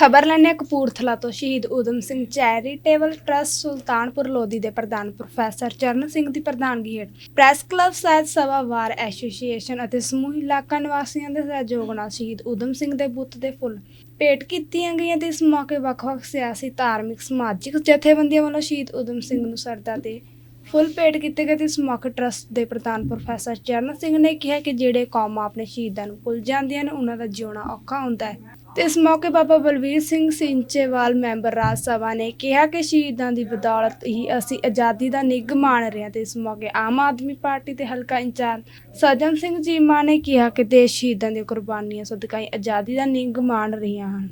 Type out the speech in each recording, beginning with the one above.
ਖਬਰ ਲੈਣੇ ਕਪੂਰਥਲਾ ਤੋਂ ਸ਼ਹੀਦ ਊਧਮ ਸਿੰਘ ਚੈਰੀਟੇਬਲ ਟਰਸਟ ਸੁਲਤਾਨਪੁਰ ਲੋਧੀ ਦੇ ਪ੍ਰਧਾਨ ਪ੍ਰੋਫੈਸਰ ਚਰਨ ਸਿੰਘ ਦੀ ਪ੍ਰਧਾਨਗੀ ਹੇਠ ਪ੍ਰੈਸ ਕਲੱਬ ਸਾਹਿਤ ਸਭਾ ਵਾਰ ਐਸੋਸੀਏਸ਼ਨ ਅਤੇ ਸਮੂਹ ਇਲਾਕਾ ਨਿਵਾਸੀਆਂ ਦੇ ਸਹਿਯੋਗ ਨਾਲ ਸ਼ਹੀਦ ਊਧਮ ਸਿੰਘ ਦੇ ਬੁੱਤ ਦੇ ਫੁੱਲ ਭੇਟ ਕੀਤੀਆਂ ਗਈਆਂ ਤੇ ਇਸ ਮੌਕੇ ਵੱਖ-ਵੱਖ ਸਿਆਸੀ, ਧਾਰਮਿਕ, ਸਮਾਜਿਕ ਜਥੇਬੰਦੀਆਂ ਵੱਲੋਂ ਸ਼ਹੀਦ ਊਧਮ ਸਿੰਘ ਨੂੰ ਸਰਦਾ ਤੇ ਫੁੱਲ ਭੇਟ ਕੀਤੇ ਗਏ ਤੇ ਇਸ ਮੌਕੇ ਟਰਸਟ ਦੇ ਪ੍ਰਧਾਨ ਪ੍ਰੋਫੈਸਰ ਚਰਨ ਸਿੰਘ ਨੇ ਕਿਹਾ ਕਿ ਜਿਹੜੇ ਕੌਮਾਂ ਆਪਣੇ ਸ਼ਹੀਦਾਂ ਨੂੰ ਭੁੱਲ ਜਾਂਦੀਆਂ ਨੇ, ਉਹਨਾਂ ਦਾ ਜਿਉਣਾ ਔਖਾ ਹੁੰਦਾ ਹੈ। ਤੇ ਇਸ ਮੌਕੇ ਬਾਬਾ ਬਲਵੀਰ ਸਿੰਘ ਸਿੰਚੇਵਾਲ ਮੈਂਬਰ ਰਾਜ ਸਭਾ ਨੇ ਕਿਹਾ ਕਿ ਸ਼ਹੀਦਾਂ ਦੀ ਬਦੌਲਤ ਹੀ ਅਸੀਂ ਆਜ਼ਾਦੀ ਦਾ ਨਿੱਘ ਮਾਣ ਰਹੇ ਹਾਂ ਤੇ ਇਸ ਮੌਕੇ ਆਮ ਆਦਮੀ ਪਾਰਟੀ ਦੇ ਹਲਕਾ ਇੰਚਾਰਜ ਸਜਨ ਸਿੰਘ ਚੀਮਾ ਨੇ ਕਿਹਾ ਕਿ ਦੇਸ਼ ਸ਼ਹੀਦਾਂ ਦੀਆਂ ਕੁਰਬਾਨੀਆਂ ਸਦਕਾ ਹੀ ਆਜ਼ਾਦੀ ਦਾ ਨਿੱਘ ਮਾਣ ਰਹੀਆਂ ਹਨ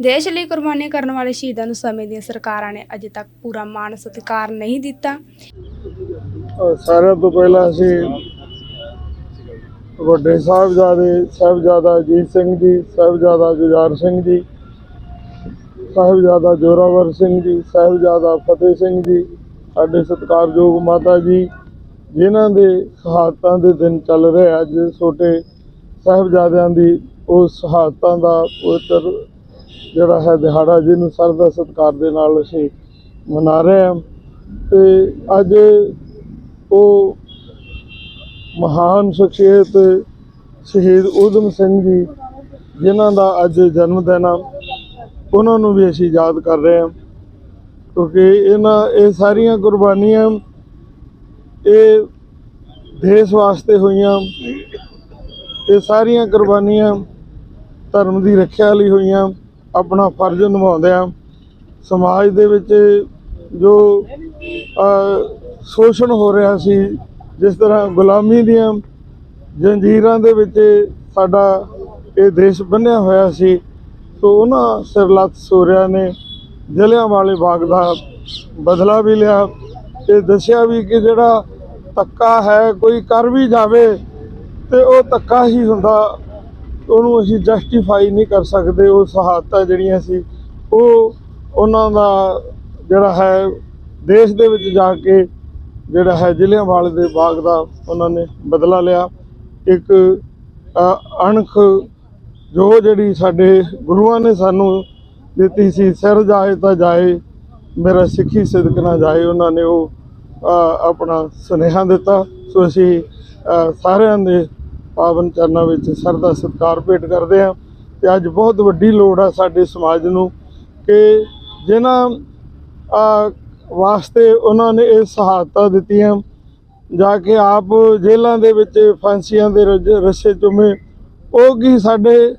ਦੇਸ਼ ਲਈ ਕੁਰਬਾਨੀਆਂ ਕਰਨ ਵਾਲੇ ਸ਼ਹੀਦਾਂ ਨੂੰ ਸਮੇਂ ਦੀਆਂ ਸਰਕਾਰਾਂ ਨੇ ਅਜੇ ਤੱਕ ਪੂਰਾ ਮਾਣ ਸਤਿਕਾਰ ਨਹੀਂ ਦਿੱਤਾ। ਸਾਰਿਆਂ ਤੋਂ ਪਹਿਲਾਂ ਅਸੀਂ ਵੱਡੇ ਸਾਹਿਬਜ਼ਾਦੇ ਸਾਹਿਬਜ਼ਾਦਾ ਅਜੀਤ ਸਿੰਘ ਜੀ, ਸਾਹਿਬਜ਼ਾਦਾ ਜੁਝਾਰ ਸਿੰਘ ਜੀ, ਸਾਹਿਬਜ਼ਾਦਾ ਜੋਰਾਵਰ ਸਿੰਘ ਜੀ, ਸਾਹਿਬਜ਼ਾਦਾ ਫਤਿਹ ਸਿੰਘ ਜੀ, ਸਾਡੇ ਸਤਿਕਾਰਯੋਗ ਮਾਤਾ ਜੀ, ਜਿਨ੍ਹਾਂ ਦੇ ਸ਼ਹਾਦਤਾਂ ਦੇ ਦਿਨ ਚੱਲ ਰਹੇ ਅੱਜ ਛੋਟੇ ਸਾਹਿਬਜ਼ਾਦਿਆਂ ਦੀ ਉਹ ਸ਼ਹਾਦਤਾਂ ਦਾ ਪਵਿੱਤਰ ਜਿਹੜਾ ਹੈ ਦਿਹਾੜਾ ਜਿਹਨੂੰ ਸਰਦਾ ਸਤਿਕਾਰ ਦੇ ਨਾਲ ਅਸੀਂ ਮਨਾ ਰਹੇ ਹਾਂ ਤੇ ਅੱਜ ਉਹ ਮਹਾਨ ਸ਼ਖਸੀਅਤ ਸ਼ਹੀਦ ਊਧਮ ਸਿੰਘ ਜੀ, ਜਿਨ੍ਹਾਂ ਦਾ ਅੱਜ ਜਨਮ ਦਿਨ ਆ, ਉਹਨਾਂ ਨੂੰ ਵੀ ਅਸੀਂ ਯਾਦ ਕਰ ਰਹੇ ਹਾਂ, ਕਿਉਂਕਿ ਇਹਨਾਂ, ਇਹ ਸਾਰੀਆਂ ਕੁਰਬਾਨੀਆਂ ਇਹ ਦੇਸ਼ ਵਾਸਤੇ ਹੋਈਆਂ, ਇਹ ਸਾਰੀਆਂ ਕੁਰਬਾਨੀਆਂ ਧਰਮ ਦੀ ਰੱਖਿਆ ਲਈ ਹੋਈਆਂ, ਆਪਣਾ ਫਰਜ਼ ਨਿਭਾਉਂਦਿਆਂ ਸਮਾਜ ਦੇ ਵਿੱਚ ਜੋ ਸ਼ੋਸ਼ਣ ਹੋ ਰਿਹਾ ਸੀ ਜਿਸ ਤਰ੍ਹਾਂ ਗੁਲਾਮੀ ਦੀਆਂ ਜੰਜੀਰਾਂ ਦੇ ਵਿੱਚ ਸਾਡਾ ਇਹ ਦੇਸ਼ ਬੰਨਿਆ ਹੋਇਆ ਸੀ, ਸੋ ਉਹਨਾਂ ਸਿਰਲੱਤ ਸੂਰਿਆਂ ਨੇ ਜਲਿਆਂ ਵਾਲੇ ਬਾਗ ਦਾ ਬਦਲਾ ਵੀ ਲਿਆ ਤੇ ਦੱਸਿਆ ਵੀ ਕਿ ਜਿਹੜਾ ਤੱਕਾ ਹੈ, ਕੋਈ ਕਰ ਵੀ ਜਾਵੇ ਤੇ ਉਹ ਤੱਕਾ ਹੀ ਹੁੰਦਾ, ਉਹਨੂੰ ਅਸੀਂ ਜਸਟੀਫਾਈ ਨਹੀਂ ਕਰ ਸਕਦੇ, ਉਹ ਸ਼ਹਾਦਤਾਂ ਜਿਹੜੀਆਂ ਸੀ, ਉਹ ਉਹਨਾਂ ਦਾ ਜਿਹੜਾ ਹੈ, ਦੇਸ਼ ਦੇ ਵਿੱਚ ਜਾ ਕੇ ਜਿਹੜਾ ਹੈ ਜ਼ਿਲ੍ਹਿਆਂਵਾਲੇ ਦੇ ਬਾਗ ਦਾ ਉਹਨਾਂ ਨੇ ਬਦਲਾ ਲਿਆ। ਇੱਕ ਅਣਖ ਜੋ ਜਿਹੜੀ ਸਾਡੇ ਗੁਰੂਆਂ ਨੇ ਸਾਨੂੰ ਦਿੱਤੀ ਸੀ, ਸਿਰ ਜਾਏ ਤਾਂ ਜਾਏ, ਮੇਰਾ ਸਿੱਖੀ ਸਿਦਕ ਨਾ ਜਾਏ, ਉਹਨਾਂ ਨੇ ਉਹ ਆਪਣਾ ਸੁਨੇਹਾ ਦਿੱਤਾ। ਸੋ ਅਸੀਂ ਸਾਰਿਆਂ ਦੇ ਪਾਵਨ ਚਰਨਾਂ ਵਿੱਚ ਸਰਦਾ ਸਤਿਕਾਰ ਭੇਟ ਕਰਦੇ ਹਾਂ। ਤੇ ਅੱਜ ਬਹੁਤ ਵੱਡੀ ਲੋੜ ਆ ਸਾਡੇ ਸਮਾਜ ਨੂੰ ਕਿ ਜਿਨ੍ਹਾਂ ਵਾਸਤੇ ਉਹਨਾਂ ਨੇ ਇਹ ਸ਼ਹਾਦਤਾਂ ਦਿੱਤੀਆਂ। ਜਾ ਕੇ ਆਪ ਜੇਲ੍ਹਾਂ ਦੇ ਵਿੱਚ ਫਾਂਸੀਆਂ ਦੇ ਰੱਜ- ਰੱਸੇ ਚੁੰਮੇ। ਉਹ ਕੀ ਸਾਡੇ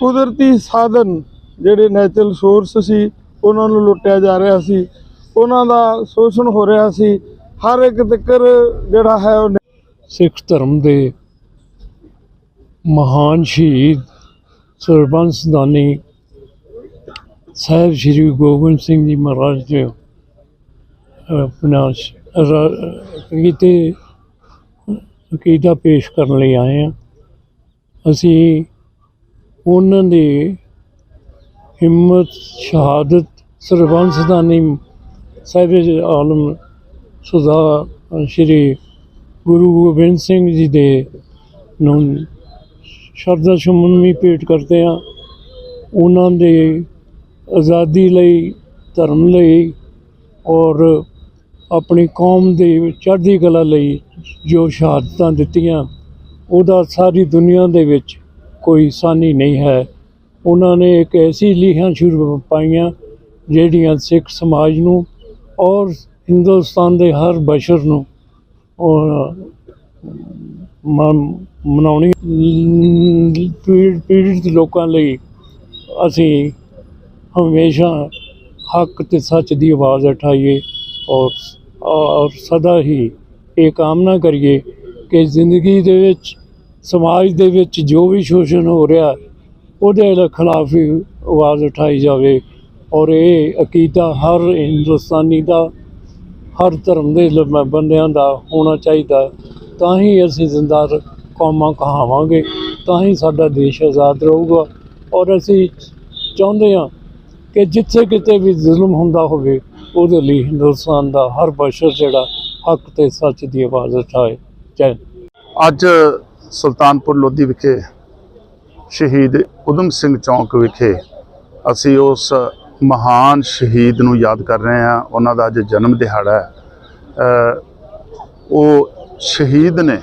ਕੁਦਰਤੀ ਸਾਧਨ ਜਿਹੜੇ ਨੈਚੁਰਲ ਸੋਰਸ ਸੀ, ਉਹਨਾਂ ਨੂੰ ਲੁੱਟਿਆ ਜਾ ਰਿਹਾ ਸੀ। ਉਹਨਾਂ ਦਾ ਸ਼ੋਸ਼ਣ ਹੋ ਰਿਹਾ ਸੀ। ਹਰ ਇੱਕ ਤਿੱਕਰ ਜਿਹੜਾ ਹੈ ਉਹ ਸਿੱਖ ਧਰਮ ਦੇ ਮਹਾਨ ਸ਼ਹੀਦ ਸਰਬੰਸ ਦਾਨੀ ਸਾਹਿਬ ਸ੍ਰੀ ਗੋਬਿੰਦ ਸਿੰਘ ਜੀ ਮਹਾਰਾਜ ਦੇ ਆਪਣਾ ਕਿਤੇ ਅਕੀਦਾ ਪੇਸ਼ ਕਰਨ ਲਈ ਆਏ ਹਾਂ। ਅਸੀਂ ਉਹਨਾਂ ਦੇ ਹਿੰਮਤ, ਸ਼ਹਾਦਤ ਸਰਬੰਸ ਦਾਨੀ ਸਾਹਿਬ ਆਲਮ ਸੁਦਾ ਸ੍ਰੀ ਗੁਰੂ ਗੋਬਿੰਦ ਸਿੰਘ ਜੀ ਦੇ ਨੂੰ ਸ਼ਰਧਾ ਸੁਮਨ ਭੇਟ ਕਰਦੇ ਹਾਂ। ਉਹਨਾਂ ਦੇ ਆਜ਼ਾਦੀ ਲਈ, ਧਰਮ ਲਈ ਔਰ ਆਪਣੀ ਕੌਮ ਦੇ ਚੜ੍ਹਦੀ ਕਲਾ ਲਈ ਜੋ ਸ਼ਹਾਦਤਾਂ ਦਿੱਤੀਆਂ, ਉਹਦਾ ਸਾਰੀ ਦੁਨੀਆ ਦੇ ਵਿੱਚ ਕੋਈ ਸਾਨੀ ਨਹੀਂ ਹੈ। ਉਹਨਾਂ ਨੇ ਇੱਕ ਐਸੀ ਲੀਹਾਂ ਸ਼ੁਰੂ ਪਾਈਆਂ ਜਿਹੜੀਆਂ ਸਿੱਖ ਸਮਾਜ ਨੂੰ ਔਰ ਹਿੰਦੁਸਤਾਨ ਦੇ ਹਰ ਬਸ਼ਰ ਨੂੰ ਮਨਾਉਣੀ ਪੀੜ- ਪੀੜਿਤ ਲੋਕਾਂ ਲਈ ਅਸੀਂ ਹਮੇਸ਼ਾ ਹੱਕ ਤੇ ਸੱਚ ਦੀ ਆਵਾਜ਼ ਉਠਾਈਏ ਔਰ ਔਰ ਸਦਾ ਹੀ ਇਹ ਕਾਮਨਾ ਕਰੀਏ ਕਿ ਜ਼ਿੰਦਗੀ ਦੇ ਵਿੱਚ, ਸਮਾਜ ਦੇ ਵਿੱਚ ਜੋ ਵੀ ਸ਼ੋਸ਼ਣ ਹੋ ਰਿਹਾ, ਉਹਦੇ ਖਿਲਾਫ ਹੀ ਆਵਾਜ਼ ਉਠਾਈ ਜਾਵੇ। ਔਰ ਇਹ ਅਕੀਦਾ ਹਰ ਹਿੰਦੁਸਤਾਨੀ ਦਾ, ਹਰ ਧਰਮ ਦੇ ਲ- ਬੰਦਿਆਂ ਦਾ ਹੋਣਾ ਚਾਹੀਦਾ। ਤਾਂ ਹੀ ਅਸੀਂ ਜ਼ਿੰਦਾ ਕੌਮਾਂ ਕਹਾਵਾਂਗੇ, ਤਾਂ ਹੀ ਸਾਡਾ ਦੇਸ਼ ਆਜ਼ਾਦ ਰਹੂਗਾ। ਔਰ ਅਸੀਂ ਚਾਹੁੰਦੇ ਹਾਂ ਕਿ ਜਿੱਥੇ ਕਿਤੇ ਵੀ ਜ਼ੁਲਮ ਹੁੰਦਾ ਹੋਵੇ ਉਹਦੇ ਲਈ ਹਿੰਦੁਸਤਾਨ ਦਾ ਹਰ ਬਸ਼ਰ ਜਿਹੜਾ ਹੱਕ ਤੇ ਸੱਚ ਦੀ ਆਵਾਜ਼ ਉਠਾਏ। ਜੈ ਅੱਜ ਸੁਲਤਾਨਪੁਰ ਲੋਧੀ ਵਿਖੇ ਸ਼ਹੀਦ ਉਦਮ ਸਿੰਘ ਚੌਂਕ ਵਿਖੇ ਅਸੀਂ ਉਸ ਮਹਾਨ ਸ਼ਹੀਦ ਨੂੰ ਯਾਦ ਕਰ ਰਹੇ ਹਾਂ। ਉਹਨਾਂ ਦਾ ਅੱਜ ਜਨਮ ਦਿਹਾੜਾ ਹੈ। ਉਹ ਸ਼ਹੀਦ ਨੇ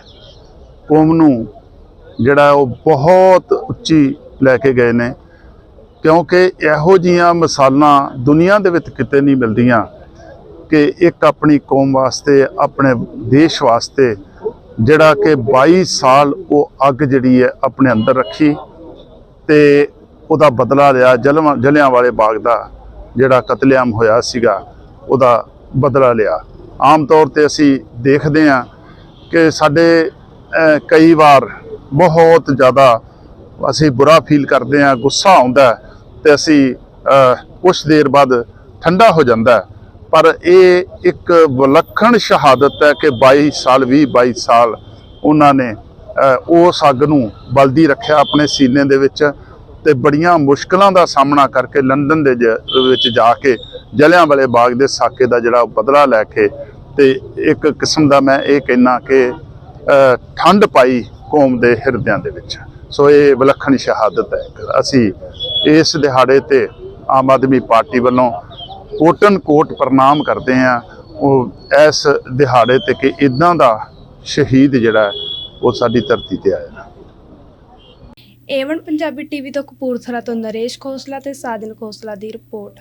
ਕੌਮ ਨੂੰ ਜਿਹੜਾ ਉਹ ਬਹੁਤ ਉੱਚੀ ਲੈ ਕੇ ਗਏ ਨੇ। ਕਿਉਂਕਿ ਇਹੋ ਜੀਆਂ ਮਿਸਾਲਾਂ ਦੁਨੀਆ ਦੇ ਵਿੱਚ ਕਿਤੇ ਨਹੀਂ ਮਿਲਦੀਆਂ ਕਿ ਇੱਕ ਆਪਣੀ ਕੌਮ ਵਾਸਤੇ, ਆਪਣੇ ਦੇਸ਼ ਵਾਸਤੇ ਜਿਹੜਾ ਕਿ 22 ਸਾਲ ਉਹ ਅੱਗ ਜਿਹੜੀ ਹੈ ਆਪਣੇ ਅੰਦਰ ਰੱਖੀ ਤੇ ਉਹਦਾ ਬਦਲਾ ਲਿਆ, ਜਲਵਾਂ ਜਲਿਆਂ ਵਾਲੇ ਬਾਗ ਦਾ ਜਿਹੜਾ ਕਤਲੇਆਮ ਹੋਇਆ ਸੀਗਾ, ਉਹਦਾ ਬਦਲਾ ਲਿਆ। ਆਮ ਤੌਰ ਤੇ ਅਸੀਂ ਦੇਖਦੇ ਹਾਂ ਕਿ ਸਾਡੇ ਕਈ ਵਾਰ ਬਹੁਤ ਜ਼ਿਆਦਾ ਅਸੀਂ ਬੁਰਾ ਫੀਲ ਕਰਦੇ ਹਾਂ, ਗੁੱਸਾ ਆਉਂਦਾ ਤੇ ਅਸੀਂ ਕੁਝ ਦੇਰ ਬਾਅਦ ਠੰਡਾ ਹੋ ਜਾਂਦਾ ਪਰ ਇਹ ਇੱਕ ਵਿਲੱਖਣ ਸ਼ਹਾਦਤ ਹੈ ਕਿ 22 ਸਾਲ 20 22 ਸਾਲ ਉਹਨਾਂ ਨੇ ਅਹ, ਉਸ ਅੱਗ ਨੂੰ ਬਲਦੀ ਰੱਖਿਆ ਆਪਣੇ ਸੀਨੇ ਦੇ ਵਿੱਚ ਤੇ ਬੜੀਆਂ ਮੁਸ਼ਕਲਾਂ ਦਾ ਸਾਹਮਣਾ ਕਰਕੇ ਲੰਡਨ ਦੇ ਜ- ਵਿੱਚ ਜਾ ਕੇ ਜਲਿਆਂਵਾਲੇ ਬਾਗ ਦੇ ਸਾਕੇ ਦਾ ਜਿਹੜਾ ਬਦਲਾ ਲੈ ਕੇ ਤੇ ਇੱਕ ਕਿਸਮ ਦਾ ਮੈਂ ਇਹ ਕਹਿਣਾ ਕਿ ਠੰਡ ਪਾਈ ਕੌਮ ਦੇ ਹਿਰਦਿਆਂ ਦੇ ਵਿੱਚ। ਸੋ ਇਹ ਵਿਲੱਖਣ ਸ਼ਹਾਦਤ ਹੈ। ਅਸੀਂ ਇਸ ਦਿਹਾੜੇ ਤੇ ਆਮ ਆਦਮੀ ਪਾਰਟੀ ਵੱਲੋਂ ਕੋਟਨ ਕੋਟ ਪ੍ਰਣਾਮ ਕਰਦੇ ਹਾਂ। ਉਹ ਇਸ ਦਿਹਾੜੇ ਤੇ ਕਿ ਇਦਾਂ ਦਾ ਸ਼ਹੀਦ ਜਿਹੜਾ ਉਹ ਸਾਡੀ ਧਰਤੀ ਤੇ ਆਇਆ। ਏਵਨ ਪੰਜਾਬੀ ਟੀਵੀ ਤੋਂ ਕਪੂਰਥਲਾ ਤੋਂ ਨਰੇਸ਼ ਖੋਸਲਾ ਤੇ ਸਾਜਨ ਖੋਸਲਾ ਦੀ ਰਿਪੋਰਟ।